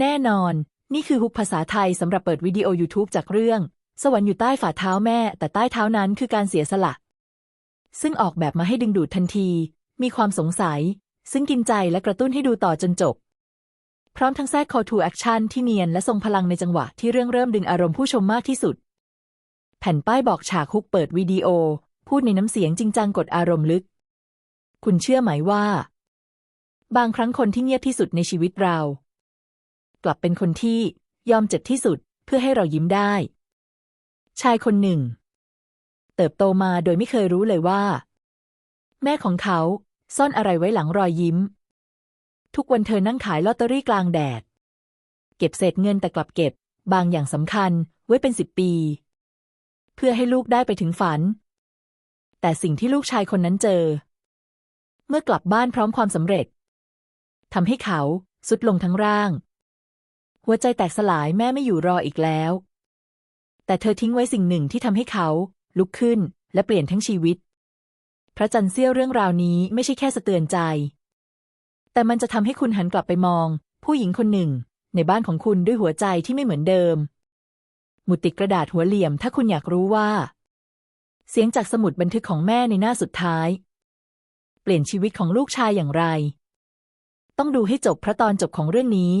แน่นอน นี่คือฮุกภาษาไทยสำหรับเปิดวิดีโอ YouTube จากเรื่อง สวรรค์อยู่ใต้ฝ่าเท้าแม่ แต่ใต้เท้านั้นคือการเสียสละ ซึ่งออกแบบมาให้ดึงดูดทันที มีความสงสัย ซึ่งกินใจและกระตุ้นให้ดูต่อจนจบ พร้อมทั้งแทรก call to action ที่เนียนและทรงพลังในจังหวะที่เรื่องเริ่มดึงอารมณ์ผู้ชมมากที่สุด แผ่นป้ายบอกฉากฮุกเปิดวิดีโอ พูดในน้ำเสียงจริงจังกดอารมณ์ลึก คุณเชื่อไหมว่า บางครั้งคนที่เงียบที่สุดในชีวิตเรา กลับเป็นคนที่ยอมเจ็บที่สุดเพื่อให้เรายิ้มได้ ชายคนหนึ่ง เติบโตมาโดยไม่เคยรู้เลยว่า แม่ของเขาซ่อนอะไรไว้หลังรอยยิ้ม ทุกวันเธอนั่งขายลอตเตอรี่กลางแดด เก็บเศษเงินแต่กลับเก็บ บางอย่างสำคัญไว้เป็นสิบปี เพื่อให้ลูกได้ไปถึงฝัน แต่สิ่งที่ลูกชายคนนั้นเจอ เมื่อกลับบ้านพร้อมความสำเร็จทำให้เขาสุดลงทั้งร่าง หัวใจแตกสลายแม่ไม่อยู่รออีกแล้ว แต่เธอทิ้งไว้สิ่งหนึ่งที่ทำให้เขา ลุกขึ้นและเปลี่ยนทั้งชีวิต พระจันทร์เสี้ยวเรื่องราวนี้ไม่ใช่แค่สะเตือนใจ แต่มันจะทำให้คุณหันกลับไปมอง ผู้หญิงคนหนึ่ง ในบ้านของคุณด้วยหัวใจที่ไม่เหมือนเดิม หมุดติดกระดาษหัวเหลี่ยมถ้าคุณอยากรู้ว่า เสียงจากสมุดบันทึกของแม่ในหน้าสุดท้าย เปลี่ยนชีวิตของลูกชายอย่างไร ต้องดูให้จบพระตอนจบของเรื่องนี้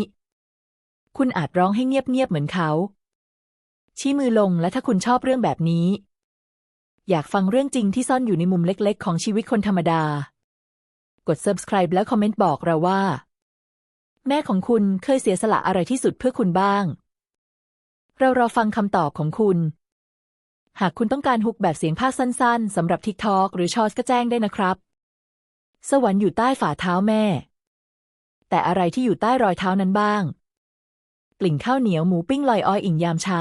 คุณอาจร้องให้เงียบๆเหมือนเขา ชี้มือลงและถ้าคุณชอบเรื่องแบบนี้ อยากฟังเรื่องจริงที่ซ่อนอยู่ในมุมเล็กๆ ของชีวิตคนธรรมดา กด subscribe แล้วคอมเมนต์บอกเราว่า แม่ของคุณเคยเสียสละอะไรที่สุดเพื่อคุณบ้าง เรารอฟังคำตอบของคุณ หากคุณต้องการฮุกแบบเสียงภาคสั้นๆสำหรับ TikTok หรือชอ t ก็แจ้งได้นะครับ สวรรค์อยู่ใต้ฝ่าเท้าแม่ แต่อะไรที่อยู่ใต้รอยเท้านั้นบ้าง กลิ่นข้าวเหนียวหมูปิ้งลอยออยอิ่งยามเช้า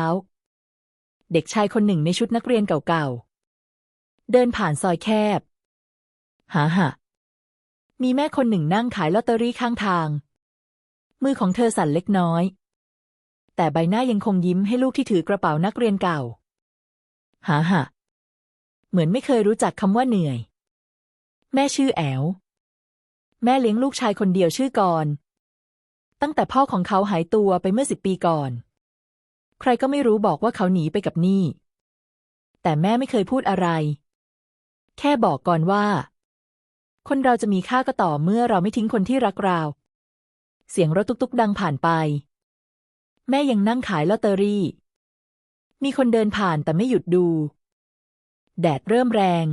เด็กชายคนหนึ่งในชุดนักเรียนเก่าๆ เดินผ่านซอยแคบ หาหะมีแม่คนหนึ่งนั่งขายลอตเตอรี่ข้างทาง มือของเธอสั่นเล็กน้อย แต่ใบหน้ายังคงยิ้มให้ลูกที่ถือกระเป๋านักเรียนเก่า หาหะเหมือนไม่เคยรู้จักคำว่าเหนื่อย แม่ชื่อแอว แม่เลี้ยงลูกชายคนเดียวชื่อกร ตั้งแต่พ่อของเขาหายตัวไปเมื่อสิบปีก่อน ใครก็ไม่รู้บอกว่าเขาหนีไปกับหนี้แต่แม่ไม่เคยพูดอะไร แค่บอกก่อนว่า คนเราจะมีค่าก็ต่อเมื่อเราไม่ทิ้งคนที่รักเรา เสียงรถตุกๆดังผ่านไป แม่ยังนั่งขายลอตเตอรี่ มีคนเดินผ่านแต่ไม่หยุดดู แดดเริ่มแรง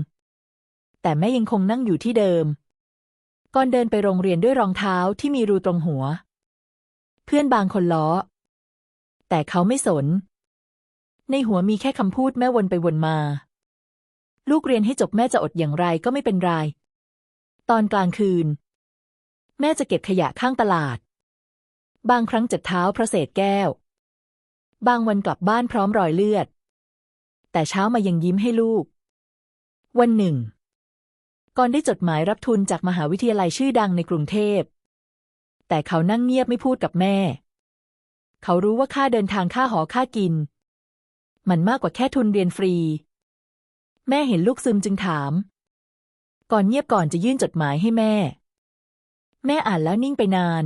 แต่แม่ยังคงนั่งอยู่ที่เดิม ก่อนเดินไปโรงเรียนด้วยรองเท้าที่มีรูตรงหัว พื่อนบางคนล้อ แต่เขาไม่สน ในหัวมีแค่คำพูดแม่วนไปวนมา ลูกเรียนให้จบแม่จะอดอย่างไรก็ไม่เป็นไร ตอนกลางคืน แม่จะเก็บขยะข้างตลาด บางครั้งจัดเท้าเพราะเศษแก้ว บางวันกลับบ้านพร้อมรอยเลือด แต่เช้ามายังยิ้มให้ลูก วันหนึ่งก่อนได้จดหมายรับทุนจากมหาวิทยาลัยชื่อดังในกรุงเทพ แต่เขานั่งเงียบไม่พูดกับแม่ เขารู้ว่าค่าเดินทางค่าหอค่ากิน มันมากกว่าแค่ทุนเรียนฟรี แม่เห็นลูกซึมจึงถาม ก่อนเงียบก่อนจะยื่นจดหมายให้แม่ แม่อ่านแล้วนิ่งไปนาน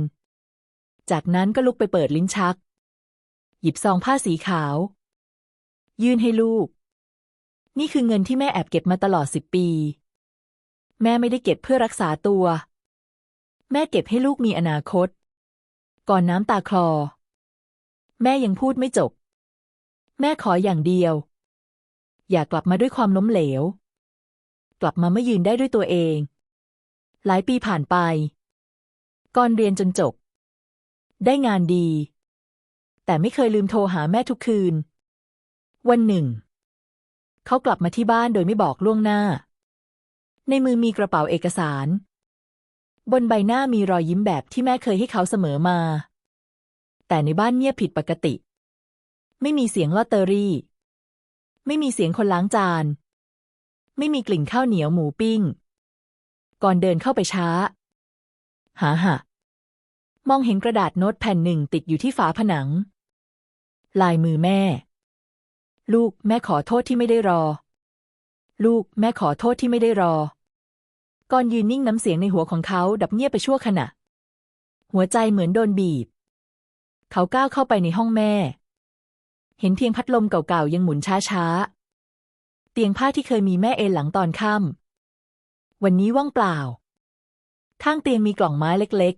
จากนั้นก็ลุกไปเปิดลิ้นชัก หยิบซองผ้าสีขาว ยื่นให้ลูก นี่คือเงินที่แม่แอบเก็บมาตลอดสิบปี แม่ไม่ได้เก็บเพื่อรักษาตัว แม่เก็บให้ลูกมีอนาคต ก่อนน้ำตาคลอ แม่ยังพูดไม่จบ แม่ขออย่างเดียว อย่ากลับมาด้วยความล้มเหลว กลับมาไม่ยืนได้ด้วยตัวเอง หลายปีผ่านไป ก่อนเรียนจนจบ ได้งานดี แต่ไม่เคยลืมโทรหาแม่ทุกคืน วันหนึ่ง เขากลับมาที่บ้านโดยไม่บอกล่วงหน้า ในมือมีกระเป๋าเอกสาร บนใบหน้ามีรอยยิ้มแบบที่แม่เคยให้เขาเสมอมา แต่ในบ้านเงียบผิดปกติ ไม่มีเสียงลอตเตอรี่ ไม่มีเสียงคนล้างจาน ไม่มีกลิ่นข้าวเหนียวหมูปิ้ง ก่อนเดินเข้าไปช้า หาหะมองเห็นกระดาษโน้ตแผ่นหนึ่งติดอยู่ที่ฝาผนัง ลายมือแม่ ลูกแม่ขอโทษที่ไม่ได้รอ ลูกแม่ขอโทษที่ไม่ได้รอ ก่อนยืนนิ่งน้ำเสียงในหัวของเขาดับเงียบไปชั่วขณะ หัวใจเหมือนโดนบีบ เขาก้าวเข้าไปในห้องแม่ เห็นเพียงพัดลมเก่าๆยังหมุนช้าๆ เตียงผ้าที่เคยมีแม่เอนหลังตอนค่ำวันนี้ว่างเปล่า ข้างเตียงมีกล่องไม้เล็ก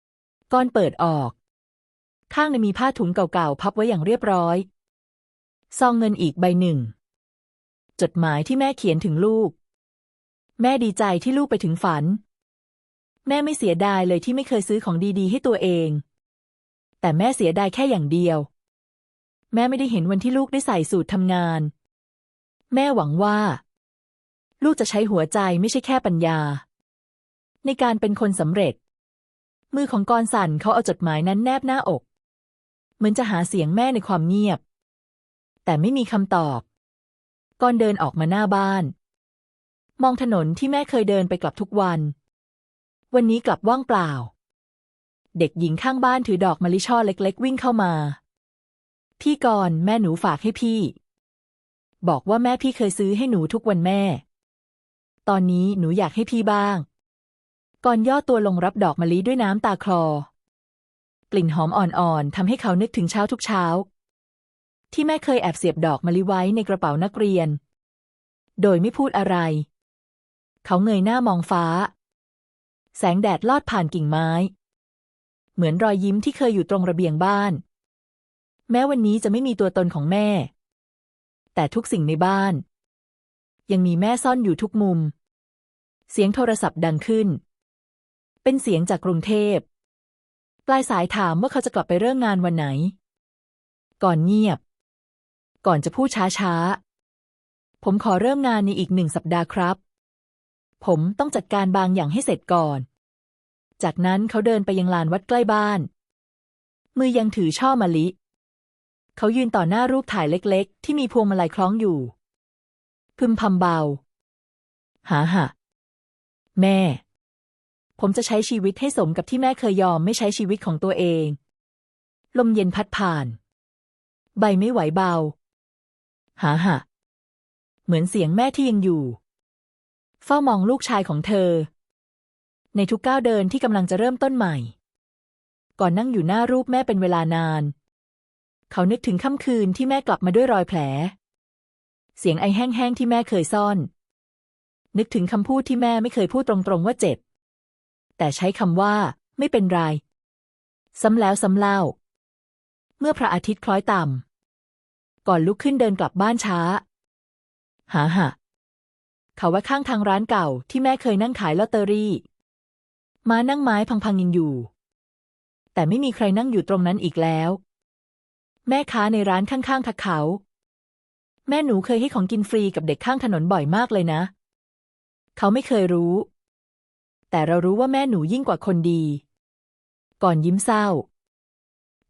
ๆ ก้อนเปิดออก ข้างในมีผ้าถุงเก่าๆ พับไว้อย่างเรียบร้อย ซองเงินอีกใบหนึ่ง จดหมายที่แม่เขียนถึงลูก แม่ดีใจที่ลูกไปถึงฝัน แม่ไม่เสียดายเลยที่ไม่เคยซื้อของดีๆ ให้ตัวเอง แต่แม่เสียดายแค่อย่างเดียว แม่ไม่ได้เห็นวันที่ลูกได้ใส่สูตรทำงาน แม่หวังว่า ลูกจะใช้หัวใจไม่ใช่แค่ปัญญา ในการเป็นคนสำเร็จ มือของกรสันเขาเอาจดหมายนั้นแนบหน้าอก เหมือนจะหาเสียงแม่ในความเงียบ แต่ไม่มีคำตอบกรเดินออกมาหน้าบ้าน มองถนนที่แม่เคยเดินไปกลับทุกวัน วันนี้กลับว่างเปล่า เด็กหญิงข้างบ้านถือดอกมะลิช่อเล็ก ๆ วิ่งเข้ามา พี่กรณ์แม่หนูฝากให้พี่ บอกว่าแม่พี่เคยซื้อให้หนูทุกวันแม่ ตอนนี้หนูอยากให้พี่บ้าง ก่อนย่อตัวลงรับดอกมะลิด้วยน้ำตาคลอ กลิ่นหอมอ่อนๆทำให้เขานึกถึงเช้าทุกเช้า ที่แม่เคยแอบเสียบดอกมะลิไว้ในกระเป๋านักเรียน โดยไม่พูดอะไร เขาเงยหน้ามองฟ้า แสงแดดลอดผ่านกิ่งไม้ เหมือนรอยยิ้มที่เคยอยู่ตรงระเบียงบ้าน แม้วันนี้จะไม่มีตัวตนของแม่ แต่ทุกสิ่งในบ้าน ยังมีแม่ซ่อนอยู่ทุกมุม เสียงโทรศัพท์ดังขึ้น เป็นเสียงจากกรุงเทพ ปลายสายถามว่าเขาจะกลับไปเริ่มงานวันไหน ก่อนเงียบ ก่อนจะพูดช้าๆผมขอเริ่มงานในอีกหนึ่งสัปดาห์ครับ ผมต้องจัดการบางอย่างให้เสร็จก่อน จากนั้นเขาเดินไปยังลานวัดใกล้บ้าน มือยังถือช่อมะลิ เขายืนต่อหน้ารูปถ่ายเล็กๆ ที่มีพวงมาลัยคล้องอยู่ พึมพำเบา หาหะแม่ ผมจะใช้ชีวิตให้สมกับที่แม่เคยยอมไม่ใช้ชีวิตของตัวเอง ลมเย็นพัดผ่าน ใบไม่ไหวเบา หาหะเหมือนเสียงแม่ที่ยังอยู่ เฝ้ามองลูกชายของเธอ ในทุกก้าวเดินที่กำลังจะเริ่มต้นใหม่ ก่อนนั่งอยู่หน้ารูปแม่เป็นเวลานาน เขานึกถึงค่ำคืนที่แม่กลับมาด้วยรอยแผล เสียงไอแห้งๆที่แม่เคยซ่อน นึกถึงคำพูดที่แม่ไม่เคยพูดตรงๆว่าเจ็บ แต่ใช้คำว่าไม่เป็นไร ซ้ำแล้วซ้ำเล่า เมื่อพระอาทิตย์คล้อยต่ำก่อนลุกขึ้นเดินกลับบ้านช้า หาหะ เขาว่าข้างทางร้านเก่าที่แม่เคยนั่งขายลอตเตอรี่ มานั่งไม้พังๆยังอยู่ แต่ไม่มีใครนั่งอยู่ตรงนั้นอีกแล้ว แม่ค้าในร้านข้างๆทักเขา แม่หนูเคยให้ของกินฟรีกับเด็กข้างถนนบ่อยมากเลยนะ เขาไม่เคยรู้ แต่เรารู้ว่าแม่หนูยิ่งกว่าคนดี ก่อนยิ้มเศร้า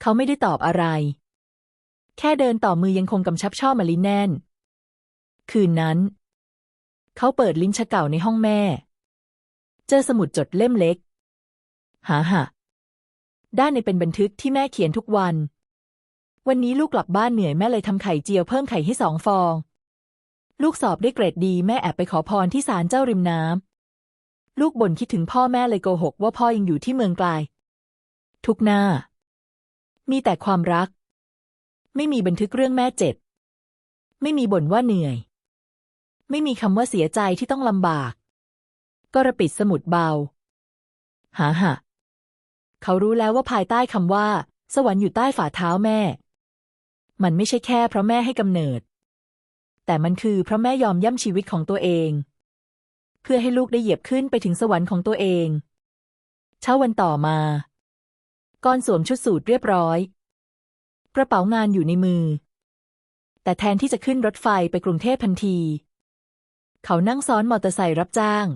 เขาไม่ได้ตอบอะไร แค่เดินต่อมือยังคงกำชับช่อมะลิแน่น คืนนั้น เขาเปิดลิ้นชักเก่าในห้องแม่ เจอสมุดจดเล่มเล็ก หาหะด้านในเป็นบันทึกที่แม่เขียนทุกวัน วันนี้ลูกกลับบ้านเหนื่อยแม่เลยทำไข่เจียวเพิ่มไข่ให้สองฟอง ลูกสอบได้เกรดดีแม่แอบไปขอพรที่ศาลเจ้าริมน้ำลูกบ่นคิดถึงพ่อแม่เลยโกหกว่าพ่อยังอยู่ที่เมืองไกลทุกหน้า มีแต่ความรัก ไม่มีบันทึกเรื่องแม่เจ็บ ไม่มีบ่นว่าเหนื่อย ไม่มีคำว่าเสียใจที่ต้องลำบาก ก็ระปิดสมุดเบา หาหะเขารู้แล้วว่าภายใต้คำว่า สวรรค์อยู่ใต้ฝ่าเท้าแม่ มันไม่ใช่แค่เพราะแม่ให้กำเนิด แต่มันคือเพราะแม่ยอมย่ำชีวิตของตัวเอง เพื่อให้ลูกได้เหยียบขึ้นไปถึงสวรรค์ของตัวเอง เช้าวันต่อมาก่อนสวมชุดสูทเรียบร้อย กระเป๋างานอยู่ในมือ แต่แทนที่จะขึ้นรถไฟไปกรุงเทพทันที เขานั่งซ้อนมอเตอร์ไซค์รับจ้าง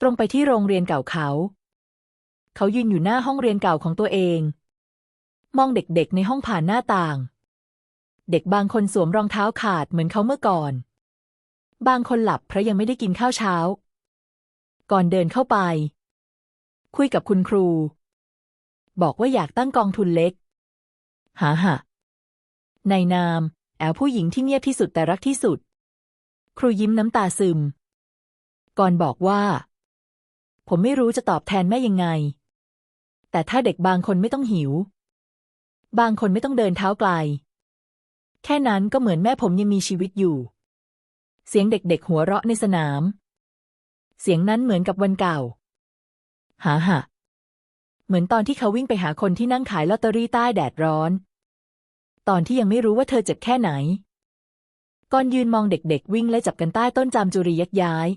ตรงไปที่โรงเรียนเก่าเขา เขายืนอยู่หน้าห้องเรียนเก่าของตัวเอง มองเด็กๆในห้องผ่านหน้าต่าง เด็กบางคนสวมรองเท้าขาดเหมือนเขาเมื่อก่อน บางคนหลับเพราะยังไม่ได้กินข้าวเช้า ก่อนเดินเข้าไป คุยกับคุณครู บอกว่าอยากตั้งกองทุนเล็ก หาหะในนาม แอลผู้หญิงที่เงียบที่สุดแต่รักที่สุด ครูยิ้มน้ำตาซึม ก่อนบอกว่า ผมไม่รู้จะตอบแทนแม่ยังไง แต่ถ้าเด็กบางคนไม่ต้องหิว บางคนไม่ต้องเดินเท้าไกล แค่นั้นก็เหมือนแม่ผมยังมีชีวิตอยู่ เสียงเด็กๆหัวเราะในสนาม เสียงนั้นเหมือนกับวันเก่า หาหะเหมือนตอนที่เขาวิ่งไปหาคนที่นั่งขายลอตเตอรี่ใต้แดดร้อน ตอนที่ยังไม่รู้ว่าเธอเจ็บแค่ไหน ก่อนยืนมองเด็กๆ วิ่งและจับกันใต้ต้นจามจุรียักย้าย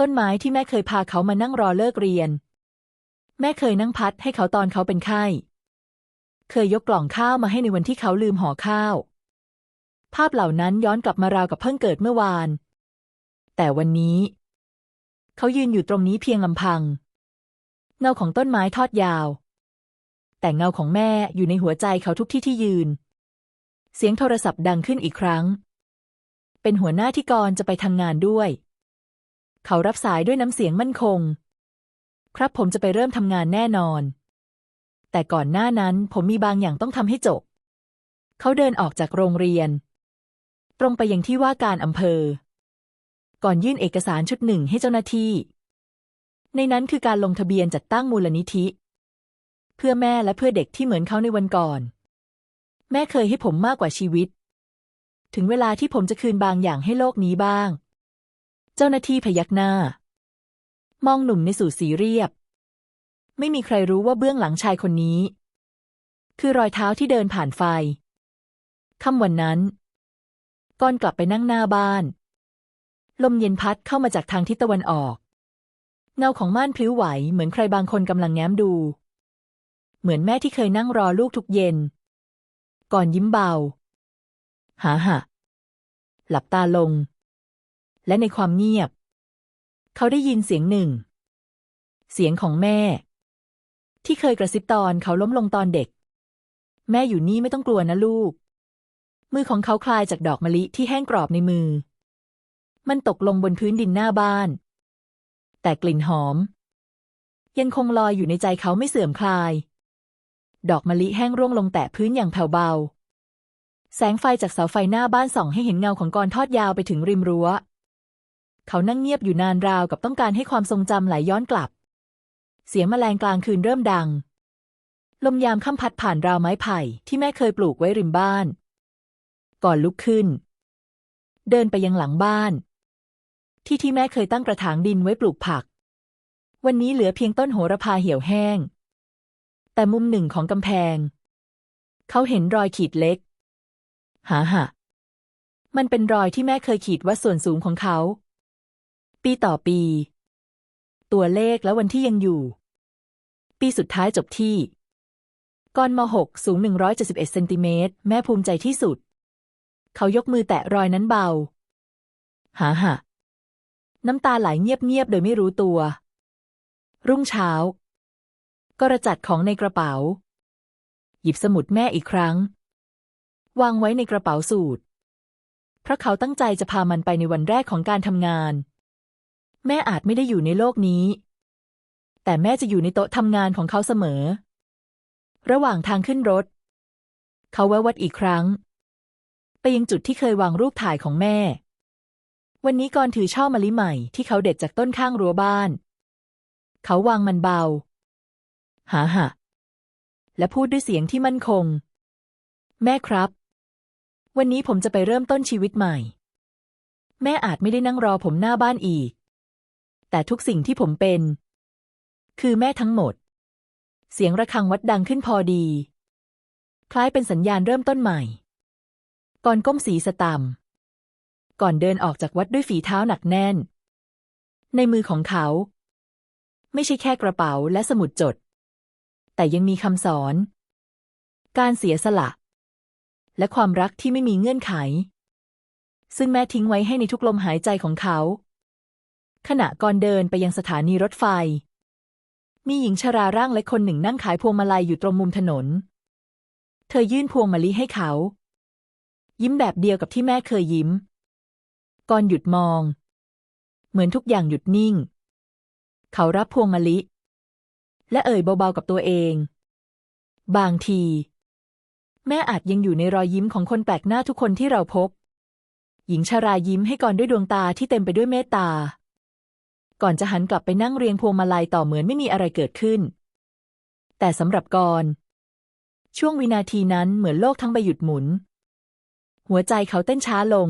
ต้นไม้ที่แม่เคยพาเขามานั่งรอเลิกเรียน แม่เคยนั่งพัดให้เขาตอนเขาเป็นไข้ เคยยกกล่องข้าวมาให้ในวันที่เขาลืมห่อข้าว ภาพเหล่านั้นย้อนกลับมาราวกับเพิ่งเกิดเมื่อวาน แต่วันนี้ เขายืนอยู่ตรงนี้เพียงลำพัง เงาของต้นไม้ทอดยาว แต่เงาของแม่อยู่ในหัวใจเขาทุกที่ที่ยืน เสียงโทรศัพท์ดังขึ้นอีกครั้ง เป็นหัวหน้าที่กรจะไปทำงานด้วย เขารับสายด้วยน้ำเสียงมั่นคง ครับผมจะไปเริ่มทำงานแน่นอน แต่ก่อนหน้านั้นผมมีบางอย่างต้องทำให้จบ เขาเดินออกจากโรงเรียน ตรงไปยังที่ว่าการอำเภอ ก่อนยื่นเอกสารชุดหนึ่งให้เจ้าหน้าที่ ในนั้นคือการลงทะเบียนจัดตั้งมูลนิธิ เพื่อแม่และเพื่อเด็กที่เหมือนเขาในวันก่อน แม่เคยให้ผมมากกว่าชีวิต ถึงเวลาที่ผมจะคืนบางอย่างให้โลกนี้บ้าง เจ้าหน้าที่พยักหน้า มองหนุ่มในสูทสีเรียบ ไม่มีใครรู้ว่าเบื้องหลังชายคนนี้ คือรอยเท้าที่เดินผ่านไฟค่ำวันนั้นก่อนกลับไปนั่งหน้าบ้าน ลมเย็นพัดเข้ามาจากทางทิศตะวันออก เงาของม่านพลิ้วไหวเหมือนใครบางคนกำลังแง้มดู เหมือนแม่ที่เคยนั่งรอลูกทุกเย็น ก่อนยิ้มเบา หาหะหลับตาลง และในความเงียบ เขาได้ยินเสียงหนึ่ง เสียงของแม่ ที่เคยกระซิบตอนเขาล้มลงตอนเด็ก แม่อยู่นี่ไม่ต้องกลัวนะลูก มือของเขาคลายจากดอกมะลิที่แห้งกรอบในมือ มันตกลงบนพื้นดินหน้าบ้าน แต่กลิ่นหอม ยังคงลอยอยู่ในใจเขาไม่เสื่อมคลาย ดอกมะลิแห้งร่วงลงแตะพื้นอย่างแผ่วเบา แสงไฟจากเสาไฟหน้าบ้านส่องให้เห็นเงาของกรทอดยาวไปถึงริมรั้ว เขานั่งเงียบอยู่นานราวกับต้องการให้ความทรงจำไหลย้อนกลับ เสียงแมลงกลางคืนเริ่มดัง ลมยามค่ำพัดผ่านราวไม้ไผ่ที่แม่เคยปลูกไว้ริมบ้าน ก่อนลุกขึ้น เดินไปยังหลังบ้าน ที่ที่แม่เคยตั้งกระถางดินไว้ปลูกผัก วันนี้เหลือเพียงต้นโหระพาเหี่ยวแห้ง แต่มุมหนึ่งของกำแพง เขาเห็นรอยขีดเล็ก หาหะมันเป็นรอยที่แม่เคยขีดวัดส่วนสูงของเขา ปีต่อปี ตัวเลขและวันที่ยังอยู่ ปีสุดท้ายจบที่ก้อนม .6 สูง 171เซนติเมตรแม่ภูมิใจที่สุด เขายกมือแตะรอยนั้นเบา หาหะน้ำตาไหลเงียบๆ โดยไม่รู้ตัว รุ่งเช้า ก็ระจัดของในกระเป๋า หยิบสมุดแม่อีกครั้ง วางไว้ในกระเป๋าสูทเพราะเขาตั้งใจจะพามันไปในวันแรกของการทำงาน แม่อาจไม่ได้อยู่ในโลกนี้ แต่แม่จะอยู่ในโต๊ะทำงานของเขาเสมอ ระหว่างทางขึ้นรถ เขาแวะวัดอีกครั้ง ไปยังจุดที่เคยวางรูปถ่ายของแม่ วันนี้ก่อนถือช่อมะลิใหม่ที่เขาเด็ดจากต้นข้างรั้วบ้าน เขาวางมันเบา หาหะและพูดด้วยเสียงที่มั่นคง แม่ครับ วันนี้ผมจะไปเริ่มต้นชีวิตใหม่ แม่อาจไม่ได้นั่งรอผมหน้าบ้านอีก แต่ทุกสิ่งที่ผมเป็น คือแม่ทั้งหมด เสียงระฆังวัดดังขึ้นพอดี คล้ายเป็นสัญญาณเริ่มต้นใหม่ ก่อนก้มศีรษะต่ำก่อนเดินออกจากวัดด้วยฝีเท้าหนักแน่น ในมือของเขา ไม่ใช่แค่กระเป๋าและสมุดจด แต่ยังมีคำสอน การเสียสละ และความรักที่ไม่มีเงื่อนไข ซึ่งแม่ทิ้งไว้ให้ในทุกลมหายใจของเขา ขณะก่อนเดินไปยังสถานีรถไฟ มีหญิงชราร่างเล็กคนหนึ่งนั่งขายพวงมาลัยอยู่ตรงมุมถนน เธอยื่นพวงมะลิให้เขา ยิ้มแบบเดียวกับที่แม่เคยยิ้ม ก่อนหยุดมอง เหมือนทุกอย่างหยุดนิ่ง เขารับพวงมะลิและเอ่ยเบาๆกับตัวเอง บางที แม่อาจยังอยู่ในรอยยิ้มของคนแปลกหน้าทุกคนที่เราพบ หญิงชารายิ้มให้ก่อนด้วยดวงตาที่เต็มไปด้วยเมตตา ก่อนจะหันกลับไปนั่งเรียงพวงมาลัยต่อเหมือนไม่มีอะไรเกิดขึ้น แต่สำหรับกรช่วงวินาทีนั้นเหมือนโลกทั้งใบหยุดหมุน หัวใจเขาเต้นช้าลง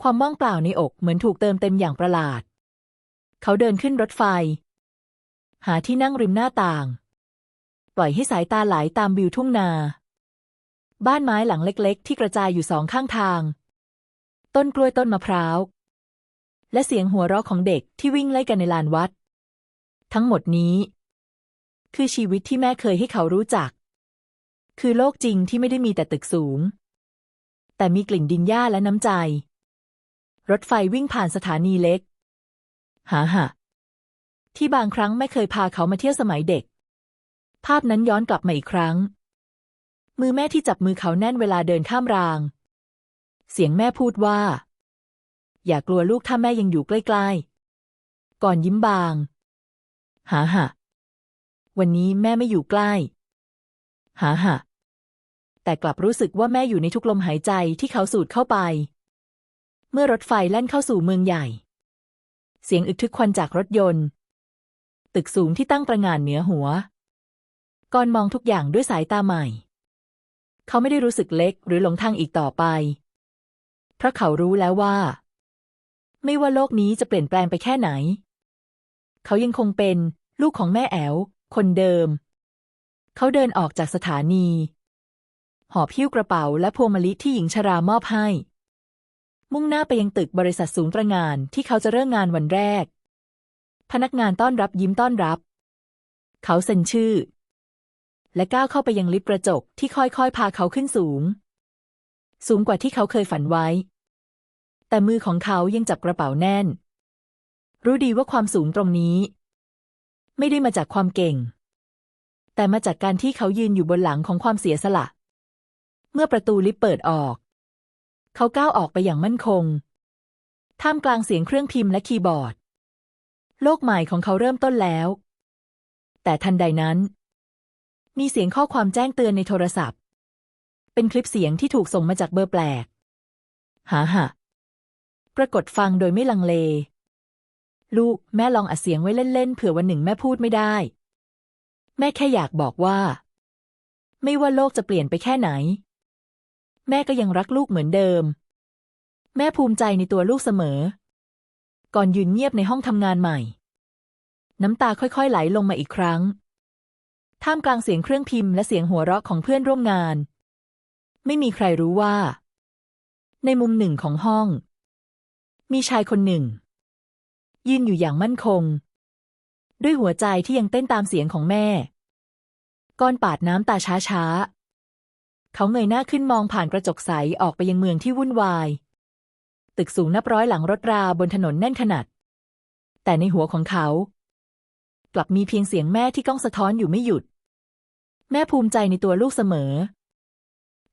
ความว่างเปล่าในอกเหมือนถูกเติมเต็มอย่างประหลาด เขาเดินขึ้นรถไฟ หาที่นั่งริมหน้าต่าง ปล่อยให้สายตาไหลตามวิวทุ่งนา บ้านไม้หลังเล็กๆ ที่กระจายอยู่สองข้างทาง ต้นกล้วยต้นมะพร้าว และเสียงหัวเราะของเด็กที่วิ่งไล่กันในลานวัด ทั้งหมดนี้ คือชีวิตที่แม่เคยให้เขารู้จัก คือโลกจริงที่ไม่ได้มีแต่ตึกสูง แต่มีกลิ่นดินหญ้าและน้ำใจ รถไฟวิ่งผ่านสถานีเล็ก หาหะที่บางครั้งแม่เคยพาเขามาเที่ยวสมัยเด็ก ภาพนั้นย้อนกลับมาอีกครั้ง มือแม่ที่จับมือเขาแน่นเวลาเดินข้ามราง เสียงแม่พูดว่า อย่ากลัวลูกถ้าแม่ยังอยู่ใกล้ๆ ก่อนยิ้มบาง หาหะวันนี้แม่ไม่อยู่ใกล้ หาหะแต่กลับรู้สึกว่าแม่อยู่ในทุกลมหายใจที่เขาสูดเข้าไป เมื่อรถไฟแล่นเข้าสู่เมืองใหญ่ เสียงอึกทึกควันจากรถยนต์ ตึกสูงที่ตั้งประงานเหนือหัว ก่อนมองทุกอย่างด้วยสายตาใหม่ เขาไม่ได้รู้สึกเล็กหรือหลงทางอีกต่อไป เพราะเขารู้แล้วว่า ไม่ว่าโลกนี้จะเปลี่ยนแปลงไปแค่ไหน เขายังคงเป็นลูกของแม่แอ๋วคนเดิม เขาเดินออกจากสถานี หอบหิ้วกระเป๋าและพวงมะลิที่หญิงชรามอบให้ มุ่งหน้าไปยังตึกบริษัทสูงตระงานที่เขาจะเริ่มงานวันแรก พนักงานต้อนรับยิ้มต้อนรับ เขาเซ็นชื่อ และก้าวเข้าไปยังลิฟต์กระจกที่ค่อยๆ พาเขาขึ้นสูง สูงกว่าที่เขาเคยฝันไว้ แต่มือของเขายังจับกระเป๋าแน่น รู้ดีว่าความสูงตรงนี้ ไม่ได้มาจากความเก่ง แต่มาจากการที่เขายืนอยู่บนหลังของความเสียสละ เมื่อประตูลิฟต์เปิดออก เขาก้าวออกไปอย่างมั่นคง ท่ามกลางเสียงเครื่องพิมพ์และคีย์บอร์ด โลกใหม่ของเขาเริ่มต้นแล้ว แต่ทันใดนั้น มีเสียงข้อความแจ้งเตือนในโทรศัพท์ เป็นคลิปเสียงที่ถูกส่งมาจากเบอร์แปลก หาหะปรากฏฟังโดยไม่ลังเล ลูกแม่ลองอัดเสียงไว้เล่นๆเผื่อวันหนึ่งแม่พูดไม่ได้ แม่แค่อยากบอกว่า ไม่ว่าโลกจะเปลี่ยนไปแค่ไหน แม่ก็ยังรักลูกเหมือนเดิม แม่ภูมิใจในตัวลูกเสมอ ก่อนยืนเงียบในห้องทำงานใหม่ น้ำตาค่อยๆไหลลงมาอีกครั้ง ท่ามกลางเสียงเครื่องพิมพ์และเสียงหัวเราะของเพื่อนร่วมงาน ไม่มีใครรู้ว่า ในมุมหนึ่งของห้อง มีชายคนหนึ่ง ยืนอยู่อย่างมั่นคง ด้วยหัวใจที่ยังเต้นตามเสียงของแม่ ก้อนปาดน้ำตาช้าๆ เขาเงยหน้าขึ้นมองผ่านกระจกใสออกไปยังเมืองที่วุ่นวาย ตึกสูงนับร้อยหลังรถราบนถนนแน่นขนาดแต่ในหัวของเขา ลับมีเพียงเสียงแม่ที่ก้องสะท้อนอยู่ไม่หยุด แม่ภูมิใจในตัวลูกเสมอ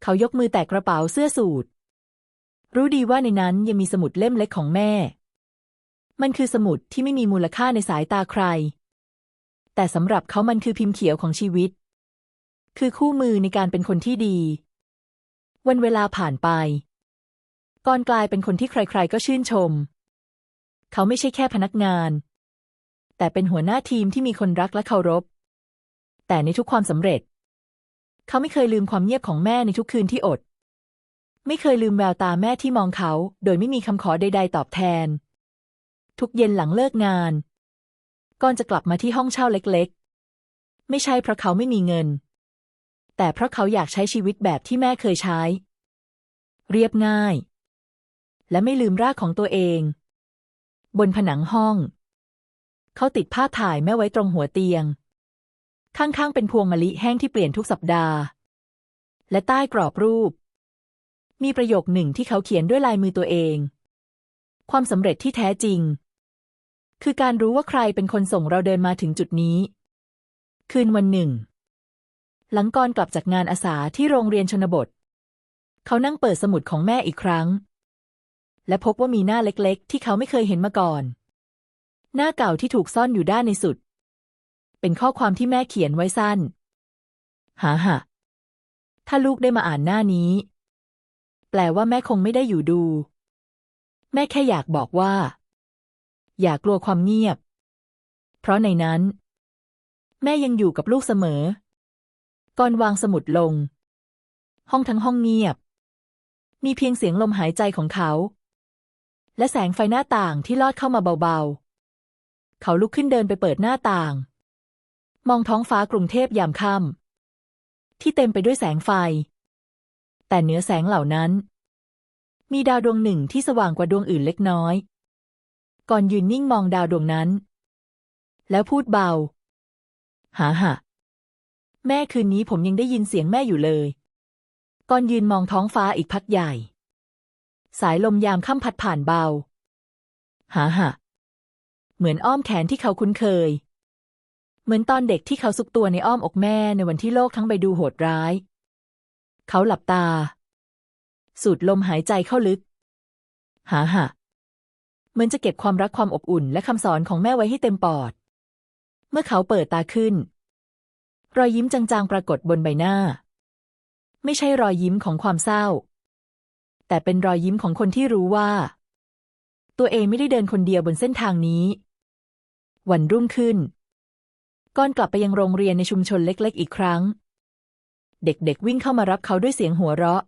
เขายกมือแตะกระเป๋าเสื้อสูทรู้ดีว่าในนั้นยังมีสมุดเล่มเล็กของแม่ มันคือสมุดที่ไม่มีมูลค่าในสายตาใคร แต่สำหรับเขามันคือพิมพ์เขียวของชีวิต คือคู่มือในการเป็นคนที่ดี วันเวลาผ่านไป ก่อนกลายเป็นคนที่ใครๆก็ชื่นชม เขาไม่ใช่แค่พนักงาน แต่เป็นหัวหน้าทีมที่มีคนรักและเคารพ แต่ในทุกความสำเร็จ เขาไม่เคยลืมความเงียบของแม่ในทุกคืนที่อด ไม่เคยลืมแววตาแม่ที่มองเขา โดยไม่มีคำขอใด ๆ ตอบแทน ทุกเย็นหลังเลิกงาน ก่อนจะกลับมาที่ห้องเช่าเล็กๆ ไม่ใช่เพราะเขาไม่มีเงิน แต่เพราะเขาอยากใช้ชีวิตแบบที่แม่เคยใช้ เรียบง่าย และไม่ลืมรากของตัวเอง บนผนังห้อง เขาติดภาพถ่ายแม่ไว้ตรงหัวเตียง ข้างๆ เป็นพวงมะลิแห้งที่เปลี่ยนทุกสัปดาห์ และใต้กรอบรูป มีประโยคหนึ่งที่เขาเขียนด้วยลายมือตัวเอง ความสำเร็จที่แท้จริง คือการรู้ว่าใครเป็นคนส่งเราเดินมาถึงจุดนี้ คืนวันหนึ่ง หลังก่อนกลับจากงานอาสาที่โรงเรียนชนบท เขานั่งเปิดสมุดของแม่อีกครั้ง และพบว่ามีหน้าเล็กๆ ที่เขาไม่เคยเห็นมาก่อน หน้าเก่าที่ถูกซ่อนอยู่ด้านในสุด เป็นข้อความที่แม่เขียนไว้สั้น หาหะถ้าลูกได้มาอ่านหน้านี้ แปลว่าแม่คงไม่ได้อยู่ดู แม่แค่อยากบอกว่า อย่ากลัวความเงียบ เพราะในนั้น แม่ยังอยู่กับลูกเสมอ ก่อนวางสมุดลง ห้องทั้งห้องเงียบ มีเพียงเสียงลมหายใจของเขา และแสงไฟหน้าต่างที่ลอดเข้ามาเบาๆ เขาลุกขึ้นเดินไปเปิดหน้าต่าง มองท้องฟ้ากรุงเทพยามค่ำที่เต็มไปด้วยแสงไฟ แต่เหนือแสงเหล่านั้น มีดาวดวงหนึ่งที่สว่างกว่าดวงอื่นเล็กน้อย ก่อนยืนนิ่งมองดาวดวงนั้น แล้วพูดเบา หาหะแม่คืนนี้ผมยังได้ยินเสียงแม่อยู่เลย ก่อนยืนมองท้องฟ้าอีกพักใหญ่ สายลมยามค่ำพัดผ่านเบา หาหะ เหมือนอ้อมแขนที่เขาคุ้นเคย เหมือนตอนเด็กที่เขาซุกตัวในอ้อมอกแม่ในวันที่โลกทั้งใบดูโหดร้าย เขาหลับตา สูดลมหายใจเข้าลึก หาหะเหมือนจะเก็บความรักความอบอุ่นและคำสอนของแม่ไว้ให้เต็มปอด เมื่อเขาเปิดตาขึ้น รอยยิ้มจางๆปรากฏบนใบหน้า ไม่ใช่รอยยิ้มของความเศร้า แต่เป็นรอยยิ้มของคนที่รู้ว่า ตัวเองไม่ได้เดินคนเดียวบนเส้นทางนี้ วันรุ่งขึ้นก่อนกลับไปยังโรงเรียนในชุมชนเล็ก ๆ อีกครั้ง เด็กๆ วิ่งเข้ามารับเขาด้วยเสียงหัวเราะ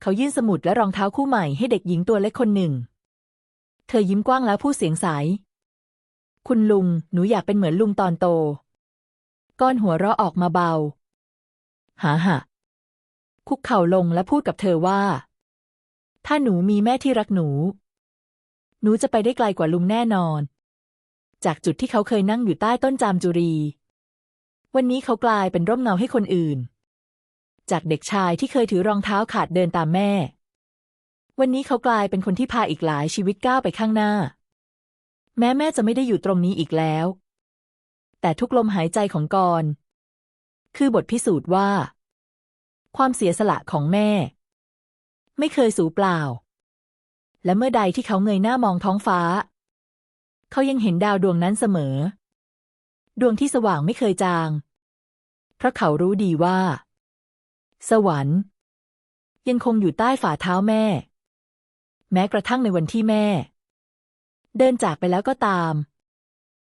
เขายื่นสมุดและรองเท้าคู่ใหม่ให้เด็กหญิงตัวเล็กคนหนึ่ง เธอยิ้มกว้างแล้วพูดเสียงใส คุณลุง หนูอยากเป็นเหมือนลุงตอนโต ก้อนหัวเราะออกมาเบา หาหะคุกเข่าลงและพูดกับเธอว่า ถ้าหนูมีแม่ที่รักหนู หนูจะไปได้ไกลกว่าลุงแน่นอน จากจุดที่เขาเคยนั่งอยู่ใต้ต้นจามจุรี วันนี้เขากลายเป็นร่มเงาให้คนอื่น จากเด็กชายที่เคยถือรองเท้าขาดเดินตามแม่ วันนี้เขากลายเป็นคนที่พาอีกหลายชีวิตก้าวไปข้างหน้า แม้แม่จะไม่ได้อยู่ตรงนี้อีกแล้ว แต่ทุกลมหายใจของกรณ์คือบทพิสูจน์ว่า ความเสียสละของแม่ ไม่เคยสูญเปล่า และเมื่อใดที่เขาเงยหน้ามองท้องฟ้า เขายังเห็นดาวดวงนั้นเสมอ ดวงที่สว่างไม่เคยจาง เพราะเขารู้ดีว่า สวรรค์ ยังคงอยู่ใต้ฝ่าเท้าแม่ แม้กระทั่งในวันที่แม่ เดินจากไปแล้วก็ตาม